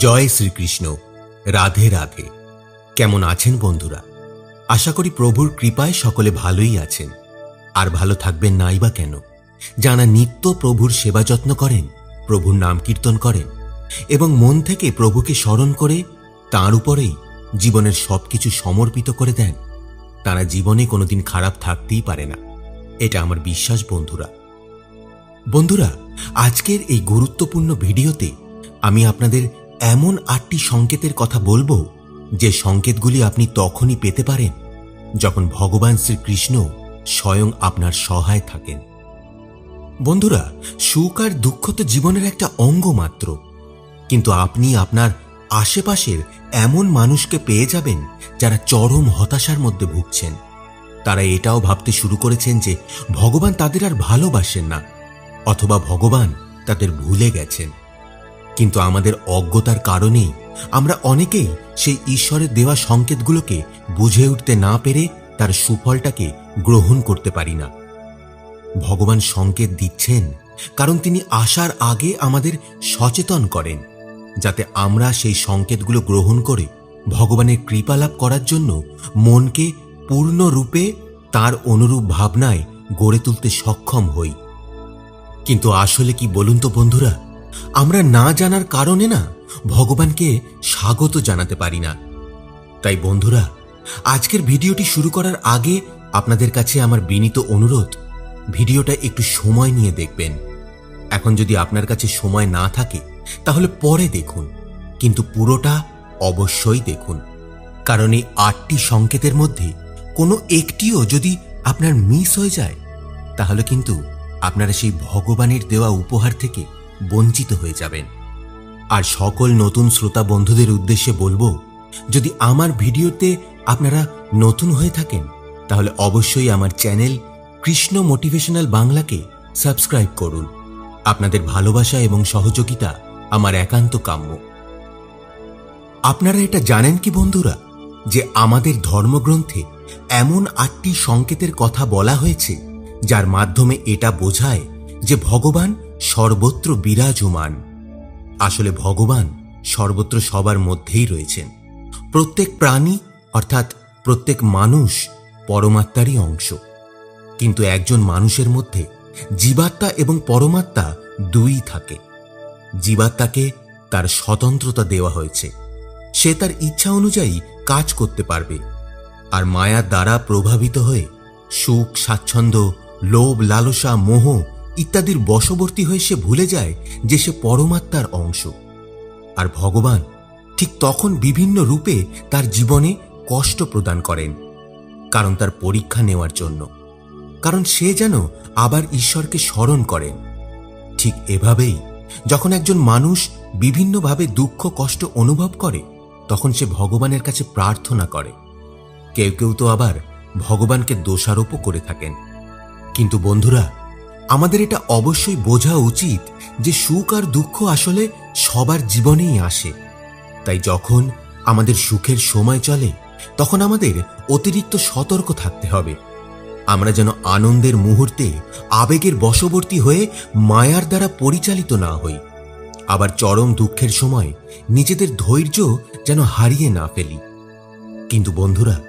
জয় শ্রীকৃষ্ণ, রাধে রাধে। কেমন আছেন বন্ধুরা? আশা করি প্রভুর কৃপায় সকলে ভালোই আছেন। আর ভালো থাকবেন নাই বা কেন? যারা নিত্য প্রভুর সেবা যত্ন করেন, প্রভুর নাম কীর্তন করেন, এবং মন থেকে প্রভুকে স্মরণ করে তাঁর উপরেই জীবনের সবকিছু সমর্পিত করে দেন, তারা জীবনে কোনোদিন খারাপ থাকতেই পারে না। এটা আমার বিশ্বাস বন্ধুরা। বন্ধুরা, আজকের এই গুরুত্বপূর্ণ ভিডিওতে আমি আপনাদের এমন আটটি সংকেতের কথা বলব যে সংকেতগুলি আপনি তখনই পেতে পারেন যখন ভগবান শ্রীকৃষ্ণ স্বয়ং আপনার সহায় থাকেন। বন্ধুরা, সুখ আর দুঃখ তো জীবনের একটা অঙ্গ মাত্র। কিন্তু আপনি আপনার আশেপাশের এমন মানুষকে পেয়ে যাবেন যারা চরম হতাশার মধ্যে ভুগছেন। তারা এটাও ভাবতে শুরু করেছেন যে ভগবান তাদের আর ভালোবাসেন না, অথবা ভগবান তাদের ভুলে গেছেন। কিন্তু আমাদের অজ্ঞতার কারণেই আমরা অনেকেই সেই ঈশ্বরের দেওয়া সংকেতগুলোকে বুঝে উঠতে না পেরে তার সুফলটাকে গ্রহণ করতে পারি না। ভগবান সংকেত দিচ্ছেন, কারণ তিনি আসার আগে আমাদের সচেতন করেন, যাতে আমরা সেই সংকেতগুলো গ্রহণ করে ভগবানের কৃপা লাভ করার জন্য মনকে পূর্ণরূপে তার অনুরূপ ভাবনায় গড়ে তুলতে সক্ষম হই। কিন্তু আসলে কি বলুন তো বন্ধুরা? আমরা না জানার কারণে না ভগবানকে স্বাগত জানাতে পারি না। তাই বন্ধুরা, আজকের ভিডিওটি শুরু করার আগে আপনাদের কাছে আমার বিনীত অনুরোধ, ভিডিওটা একটু সময় নিয়ে দেখবেন। এখন যদি আপনার কাছে সময় না থাকে, তাহলে পরে দেখুন, কিন্তু পুরোটা অবশ্যই দেখুন। কারণ এই আটটি সংকেতের মধ্যে কোনো একটিও যদি আপনার মিস হয়ে যায়, তাহলে কিন্তু আপনারা সেই ভগবানের দেওয়া উপহার থেকে বঞ্চিত হয়ে যাবেন। আর সকল নতুন শ্রোতা বন্ধুদের উদ্দেশ্যে বলব, যদি আমার ভিডিওতে আপনারা নতুন হয়ে থাকেন, তাহলে অবশ্যই আমার চ্যানেল কৃষ্ণ মোটিভেশনাল বাংলাকে সাবস্ক্রাইব করুন। আপনাদের ভালোবাসা এবং সহযোগিতা আমার একান্ত কাম্য। আপনারা এটা জানেন কি বন্ধুরা, যে আমাদের ধর্মগ্রন্থে এমন আটটি সংকেতের কথা বলা হয়েছে, যার মাধ্যমে এটা বোঝায় যে ভগবান সর্বত্র বিরাজমান। আসলে ভগবান সর্বত্র সবার মধ্যেই রয়েছেন। প্রত্যেক প্রাণী, অর্থাৎ প্রত্যেক মানুষ পরমাত্মারই অংশ। কিন্তু একজন মানুষের মধ্যে জীবাত্মা এবং পরমাত্মা দুই থাকে। জীবাত্মাকে তার স্বতন্ত্রতা দেওয়া হয়েছে। সে তার ইচ্ছা অনুযায়ী কাজ করতে পারবে। আর মায়ার দ্বারা প্রভাবিত হয়ে সুখ, স্বাচ্ছন্দ্য, লোভ, লালসা, মোহ ইত্যাদির বশবর্তী হয়ে সে ভুলে যায় যে সে পরমাত্মার অংশ। আর ভগবান ঠিক তখন বিভিন্ন রূপে তার জীবনে কষ্ট প্রদান করেন, কারণ তার পরীক্ষা নেওয়ার জন্য। কারণ সে যেন আবার ঈশ্বরকে স্মরণ করেন। ঠিক এভাবেই যখন একজন মানুষ বিভিন্নভাবে দুঃখ, কষ্ট অনুভব করে, তখন সে ভগবানের কাছে প্রার্থনা করে। কেউ কেউ তো আবার ভগবানকে দোষারোপও করে থাকেন। কিন্তু বন্ধুরা আমাদের এটা অবশ্যই বোঝা উচিত যে সুখ আর দুঃখ আসলে সবার জীবনেই আসে। তাই যখন আমাদের সুখের সময় চলে, তখন আমাদের অতিরিক্ত সতর্ক থাকতে হবে। আমরা যেন আনন্দের মুহূর্তে আবেগের বশবর্তী হয়ে মায়ার দ্বারা পরিচালিত না হই। আবার চরম দুঃখের সময় নিজেদের ধৈর্য যেন হারিয়ে না ফেলি। কিন্তু বন্ধুরা,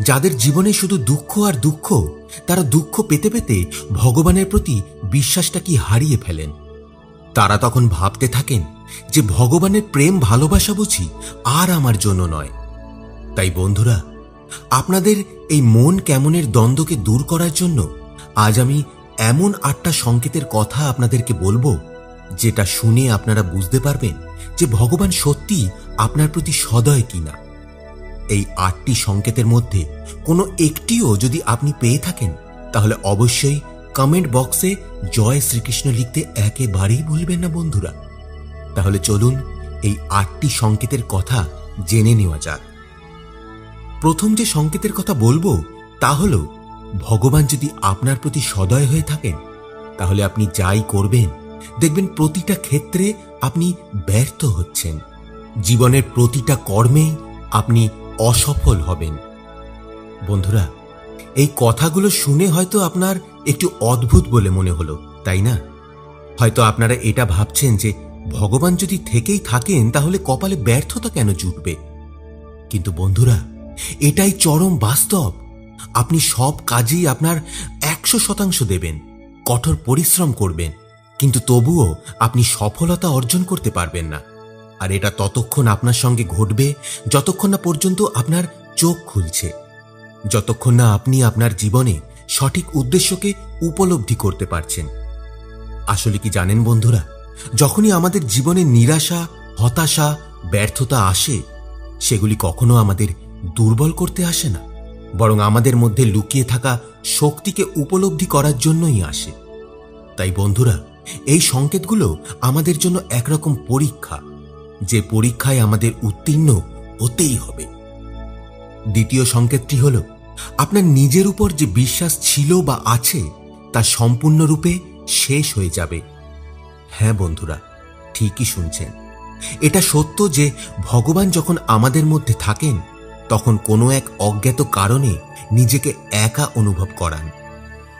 যাদের জীবনে শুধু দুঃখ আর দুঃখ তারা দুঃখ পেতে পেতে ভগবানের প্রতি বিশ্বাসটা কি হারিয়ে ফেলেন? তারা তখন ভাবতে থাকেন যে ভগবানের প্রেম ভালোবাসা বুঝি আর আমার জন্য নয়। তাই বন্ধুরা, আপনাদের এই মন কেমনের দ্বন্দ্বকে দূর করার জন্য আজ আমি এমন আটটা সংকেতের কথা আপনাদেরকে বলব, যেটা শুনে আপনারা বুঝতে পারবেন যে ভগবান সত্যি আপনার প্রতি সদয় কিনা। এই আটটি সংকেতের মধ্যে কোনো একটিও যদি আপনি পেয়ে থাকেন, তাহলে অবশ্যই কমেন্ট বক্সে জয় শ্রীকৃষ্ণ লিখতে একেবারেই ভুলবেন না বন্ধুরা। তাহলে চলুন এই আটটি সংকেতের কথা জেনে নেওয়া যাক। প্রথম যে সংকেতের কথা বলব, তা হল, ভগবান যদি আপনার প্রতি সদয় হয়ে থাকেন, তাহলে আপনি যাই করবেন, দেখবেন প্রতিটা ক্ষেত্রে আপনি ব্যর্থ হচ্ছেন। জীবনের প্রতিটা কর্মেই আপনি অসফল হবেন। বন্ধুরা, এই কথাগুলো শুনে হয়তো আপনার একটু অদ্ভুত বলে মনে হলো, তাই না? হয়তো আপনারা এটা ভাবছেন যে ভগবান যদি থেকেই থাকেন, তাহলে কপালে ব্যর্থতা কেন জুটবে? কিন্তু বন্ধুরা, এটাই চরম বাস্তব। আপনি সব কাজেই আপনার একশো শতাংশ দেবেন, কঠোর পরিশ্রম করবেন, কিন্তু তবুও আপনি সফলতা অর্জন করতে পারবেন না। আর এটা ততক্ষণ আপনার সঙ্গে ঘটবে যতক্ষণ না পর্যন্ত আপনার চোখ খুলছে। যতক্ষণ না আপনি আপনার জীবনে সঠিক উদ্দেশ্যকে উপলব্ধি করতে পারছেন। আসলে কি জানেন বন্ধুরা? যখনই আমাদের জীবনে নিরাশা, হতাশা, ব্যর্থতা আসে, সেগুলি কখনো আমাদের দুর্বল করতে আসে না, বরং আমাদের মধ্যে লুকিয়ে থাকা শক্তিকে উপলব্ধি করার জন্যই আসে। তাই বন্ধুরা, এই সংকেতগুলো আমাদের জন্য একরকম পরীক্ষা। যে পরীক্ষায় আমাদের উত্তীর্ণ হতেই হবে। দ্বিতীয় সংকেতটি হল, আপনার নিজের উপর যে বিশ্বাস ছিল বা আছে, তা সম্পূর্ণরূপে শেষ হয়ে যাবে। হ্যাঁ বন্ধুরা, ঠিকই শুনছেন। এটা সত্য যে ভগবান যখন আমাদের মধ্যে থাকেন, তখন কোনো এক অজ্ঞাত কারণে নিজেকে একা অনুভব করান।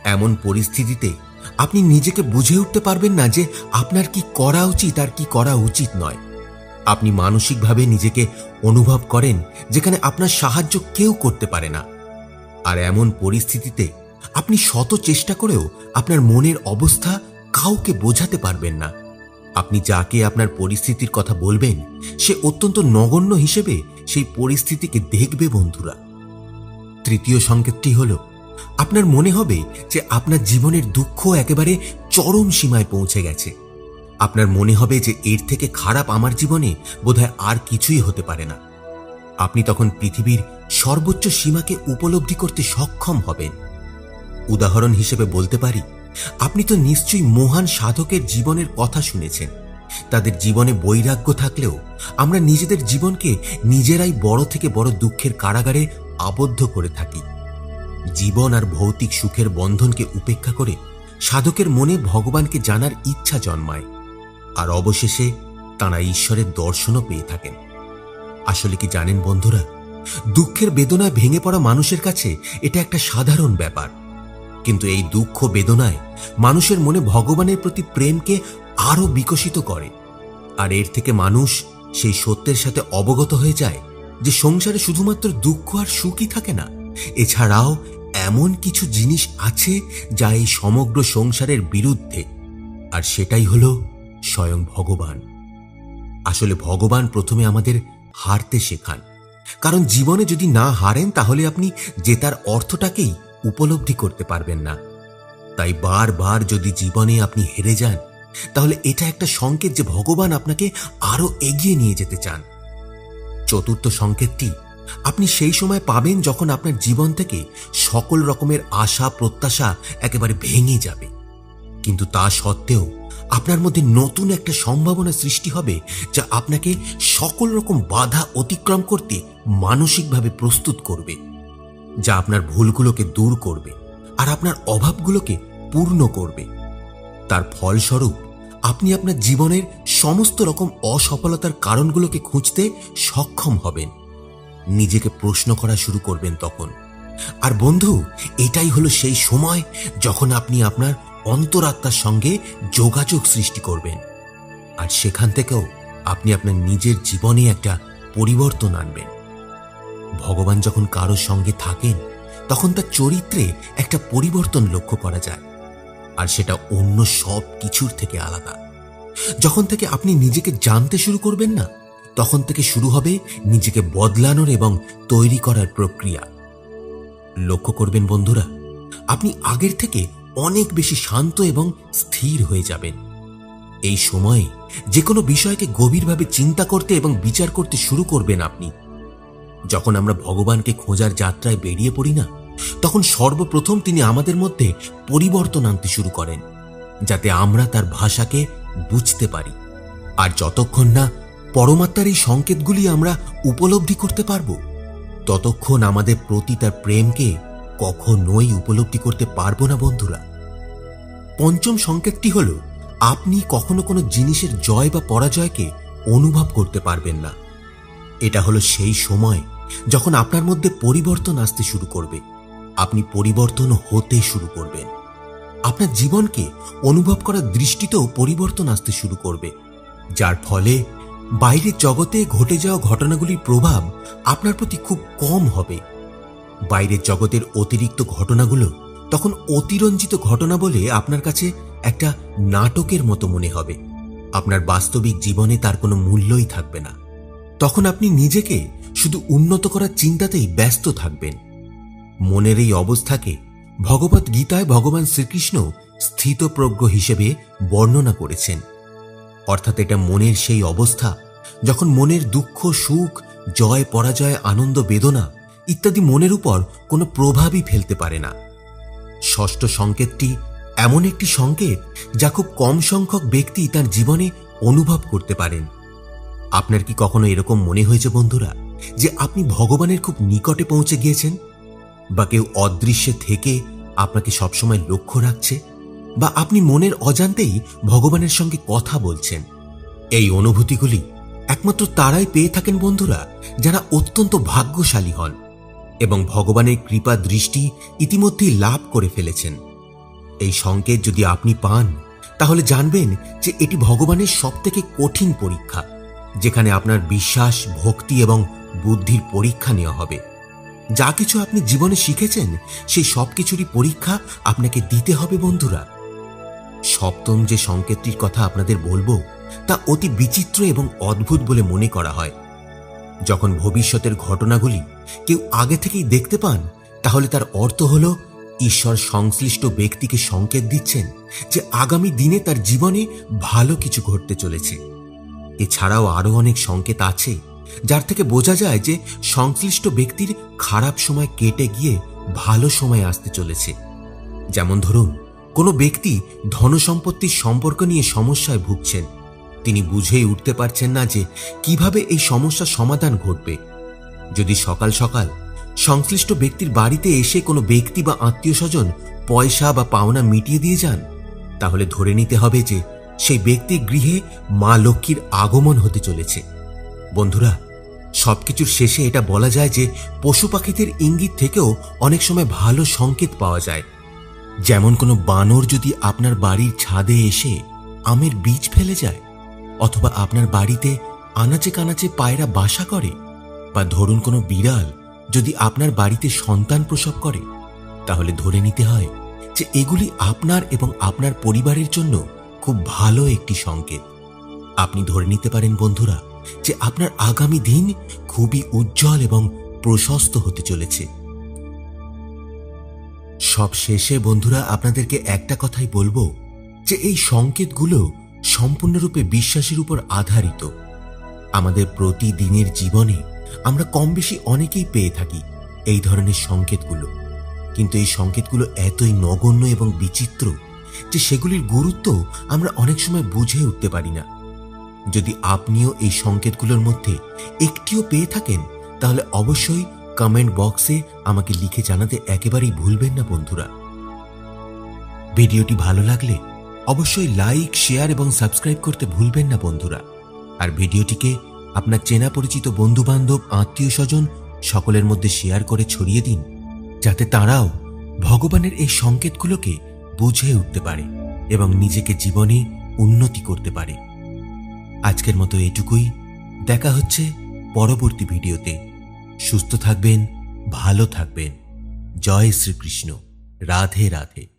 এমন পরিস্থিতিতে আপনি নিজেকে বুঝে উঠতে পারবেন না যে আপনার কি করা উচিত আর কি করা উচিত নয়। আপনি মানসিকভাবে নিজেকে অনুভব করেন যেখানে আপনার সাহায্য কেউ করতে পারে না। আর এমন পরিস্থিতিতে আপনি শত চেষ্টা করেও আপনার মনের অবস্থা কাউকে বোঝাতে পারবেন না। আপনি যাকে আপনার পরিস্থিতির কথা বলবেন, সে অত্যন্ত নগণ্য হিসেবে সেই পরিস্থিতিকে দেখবে বন্ধুরা। তৃতীয় সংকেতটি হল, আপনার মনে হবে যে আপনার জীবনের দুঃখ একেবারে চরম সীমায় পৌঁছে গেছে। আপনার মনে হবে যে এর থেকে খারাপ আমার জীবনে বোধহয় আর কিছুই হতে পারে না। আপনি তখন পৃথিবীর সর্বোচ্চ সীমাকে উপলব্ধি করতে সক্ষম হবেন। উদাহরণ হিসেবে বলতে পারি, আপনি তো নিশ্চয়ই মহান সাধকের জীবনের কথা শুনেছেন। তাদের জীবনে বৈরাগ্য থাকলেও আমরা নিজেদের জীবনকে নিজেরাই বড় থেকে বড় দুঃখের কারাগারে আবদ্ধ করে থাকি। জীবন আর ভৌতিক সুখের বন্ধনকে উপেক্ষা করে সাধকের মনে ভগবানকে জানার ইচ্ছা জন্মায়। আর অবশেষে তাঁরা ঈশ্বরের দর্শনও পেয়ে থাকেন। আসলে কি জানেন বন্ধুরা? দুঃখের বেদনায় ভেঙে পড়া মানুষের কাছে এটা একটা সাধারণ ব্যাপার। কিন্তু এই দুঃখ বেদনায় মানুষের মনে ভগবানের প্রতি প্রেমকে আরও বিকশিত করে। আর এর থেকে মানুষ সেই সত্যের সাথে অবগত হয়ে যায় যে সংসারে শুধুমাত্র দুঃখ আর সুখই থাকে না। এছাড়াও এমন কিছু জিনিস আছে যা এই সমগ্র সংসারের বিরুদ্ধে। আর সেটাই হলো স্বয়ং ভগবান। আসলে ভগবান প্রথমে আমাদের হারতে শেখান। কারণ জীবনে যদি না হারেন, তাহলে আপনি জেতার অর্থটাকেই উপলব্ধি করতে পারবেন না। তাই বারবার যদি জীবনে আপনি হেরে যান, তাহলে এটা একটা সংকেত যে ভগবান আপনাকে আরও এগিয়ে নিয়ে যেতে চান। চতুর্থ সংকেতটি, আপনি সেই সময় পাবেন যখন আপনার জীবন থেকে সকল রকমের আশা, প্রত্যাশা একেবারে ভেঙে যাবে। কিন্তু তা সত্ত্বেও আপনার মধ্যে নতুন একটা সম্ভাবনা সৃষ্টি হবে যা আপনাকে সকল রকম বাধা অতিক্রম করতে মানসিকভাবে প্রস্তুত করবে, যা আপনার ভুলগুলোকে দূর করবে আর আপনার অভাবগুলোকে পূর্ণ করবে। তার ফলস্বরূপ, আপনি আপনার জীবনের সমস্ত রকম অসফলতার কারণগুলোকে খুঁজতে সক্ষম হবেন। নিজেকে প্রশ্ন করা শুরু করবেন তখন। আর বন্ধু, এটাই হলো সেই সময় যখন আপনি আপনার অন্তরাত্মার সঙ্গে যোগাযোগ সৃষ্টি করবেন। আর সেখান থেকেও আপনি আপনার নিজের জীবনে একটা পরিবর্তন আনবেন। ভগবান যখন কারোর সঙ্গে থাকেন, তখন তার চরিত্রে একটা পরিবর্তন লক্ষ্য করা যায়। আর সেটা অন্য সব কিছুর থেকে আলাদা। যখন থেকে আপনি নিজেকে জানতে শুরু করবেন না, তখন থেকে শুরু হবে নিজেকে বদলানোর এবং তৈরি করার প্রক্রিয়া। লক্ষ্য করবেন বন্ধুরা, আপনি আগের থেকে অনেক বেশি শান্ত এবং স্থির হয়ে যাবেন। এই সময়ে যে কোনো বিষয়কে গভীরভাবে চিন্তা করতে এবং বিচার করতে শুরু করবেন আপনি। যখন আমরা ভগবানকে খোঁজার যাত্রায় বেরিয়ে পড়ি না, তখন সর্বপ্রথম তিনি আমাদের মধ্যে পরিবর্তন আনতে শুরু করেন, যাতে আমরা তার ভাষাকে বুঝতে পারি। আর যতক্ষণ না পরমাত্মার এই সংকেতগুলি আমরা উপলব্ধি করতে পারব, ততক্ষণ আমাদের প্রতি তার প্রেমকে কখনোই উপলব্ধি করতে পারব না, বন্ধুরা। পঞ্চম সংকেতটি হল, আপনি কখনো কোনো জিনিসের জয় বা পরাজয়কে অনুভব করতে পারবেন না। এটা হলো সেই সময় যখন আপনার মধ্যে পরিবর্তন আসতে শুরু করবে। আপনি পরিবর্তন হতে শুরু করবেন। আপনার জীবনকে অনুভব করার দৃষ্টিতেও পরিবর্তন আসতে শুরু করবে। যার ফলে বাইরের জগতে ঘটে যাওয়া ঘটনাগুলির প্রভাব আপনার প্রতি খুব কম হবে। বাইরের জগতের অতিরিক্ত ঘটনাগুলো তখন অতিরঞ্জিত ঘটনা বলে আপনার কাছে একটা নাটকের মতো মনে হবে। আপনার বাস্তবিক জীবনে তার কোনো মূল্যই থাকবে না। তখন আপনি নিজেকে শুধু উন্নত করার চিন্তাতেই ব্যস্ত থাকবেন। মনের এই অবস্থাকে ভগবত গীতায় ভগবান শ্রীকৃষ্ণ স্থিতপ্রজ্ঞ হিসেবে বর্ণনা করেছেন। অর্থাৎ এটা মনের সেই অবস্থা যখন মনের দুঃখ, সুখ, জয়, পরাজয়, আনন্দ, বেদনা ইত্যাদি মনের উপর কোনো প্রভাবই ফেলতে পারে না। ষষ্ঠ সংকেতটি এমন একটি সংকেত যা খুব কম সংখ্যক ব্যক্তি তার জীবনে অনুভব করতে পারেন। আপনার কি কখনো এরকম মনে হয়েছে বন্ধুরা, যে আপনি ভগবানের খুব নিকটে পৌঁছে গিয়েছেন? বা কেউ অদৃশ্যে থেকে আপনাকে সবসময় লক্ষ্য রাখছে? বা আপনি মনের অজান্তেই ভগবানের সঙ্গে কথা বলছেন? এই অনুভূতিগুলি একমাত্র তারাই পেয়ে থাকেন বন্ধুরা, যারা অত্যন্ত ভাগ্যশালী হন। এবং ভগবানের কৃপা দৃষ্টি ইতিমধ্যেই লাভ করে ফেলেছেন। এই সংকেত যদি আপনি পান, তাহলে জানবেন যে এটি ভগবানের সবথেকে কঠিন পরীক্ষা, যেখানে আপনার বিশ্বাস, ভক্তি এবং বুদ্ধির পরীক্ষা নেওয়া হবে। যা কিছু আপনি জীবনে শিখেছেন সেই সব কিছুরই পরীক্ষা আপনাকে দিতে হবে, বন্ধুরা। সপ্তম যে সংকেতটির কথা আপনাদের বলব, তা অতি বিচিত্র এবং অদ্ভুত বলে মনে করা হয়। যখন ভবিষ্যতের ঘটনাগুলি কেউ আগে থেকেই দেখতে পান, তাহলে তার অর্থ হল ঈশ্বর সংশ্লিষ্ট ব্যক্তিকে সংকেত দিচ্ছেন যে আগামী দিনে তার জীবনে ভালো কিছু ঘটতে চলেছে। এছাড়াও আরও অনেক সংকেত আছে, যার থেকে বোঝা যায় যে সংশ্লিষ্ট ব্যক্তির খারাপ সময় কেটে গিয়ে ভালো সময় আসতে চলেছে। যেমন ধরুন, কোনো ব্যক্তি ধনসম্পত্তির সম্পর্ক নিয়ে সমস্যায় ভুগছেন তিনি বুঝেই উঠতে পারছেন না যে কীভাবে এই সমস্যার সমাধান ঘটবে। যদি সকাল সকাল সংশ্লিষ্ট ব্যক্তির বাড়িতে এসে কোনো ব্যক্তি বা আত্মীয় স্বজন পয়সা বা পাওনা মিটিয়ে দিয়ে যান, তাহলে ধরে নিতে হবে যে সেই ব্যক্তির গৃহে মা লক্ষ্মীর আগমন হতে চলেছে। বন্ধুরা, সবকিছুর শেষে এটা বলা যায় যে পশু পাখিদের ইঙ্গিত থেকেও অনেক সময় ভালো সংকেত পাওয়া যায়। যেমন কোনো বানর যদি আপনার বাড়ির ছাদে এসে আমের বীজ ফেলে যায় অথবা আপনার বাড়িতে আনাচে কানাচে পায়রা বাসা করে? বা ধরুন কোনো বিড়াল যদি আপনার বাড়িতে সন্তান প্রসব করে, তাহলে ধরে নিতে হয় যে এগুলি আপনার এবং আপনার পরিবারের জন্য খুব ভালো একটি সংকেত। আপনি ধরে নিতে পারেন বন্ধুরা যে আপনার আগামী দিন খুবই উজ্জ্বল এবং প্রশস্ত হতে চলেছে। সব শেষে বন্ধুরা আপনাদেরকে একটা কথাই বলব যে এই সংকেতগুলো সম্পূর্ণরূপে বিশ্বাসের উপর আধারিত। আমাদের প্রতিদিনের জীবনে আমরা কম বেশি অনেকেই পেয়ে থাকি এই ধরনের সংকেতগুলো। কিন্তু এই সংকেতগুলো এতই নগণ্য এবং বিচিত্র যে সেগুলির গুরুত্ব আমরা অনেক সময় বুঝে উঠতে পারি না। যদি আপনিও এই সংকেতগুলোর মধ্যে একটিও পেয়ে থাকেন, তাহলে অবশ্যই কমেন্ট বক্সে আমাকে লিখে জানাতে একেবারেই ভুলবেন না বন্ধুরা। ভিডিওটি ভালো লাগলে অবশ্যই লাইক, শেয়ার এবং সাবস্ক্রাইব করতে ভুলবেন না বন্ধুরা। আর ভিডিওটিকে আপনার চেনা পরিচিত বন্ধু বান্ধব আত্মীয় স্বজন সকলের মধ্যে শেয়ার করে ছড়িয়ে দিন, যাতে তারাও ভগবানের এই সংকেতগুলোকে বুঝে উঠতে পারে এবং নিজেকে জীবনে উন্নতি করতে পারে। আজকের মতো এইটুকুই দেখা হচ্ছে পরবর্তী ভিডিওতে। সুস্থ থাকবেন, ভালো থাকবেন। জয় শ্রীকৃষ্ণ। রাধে রাধে।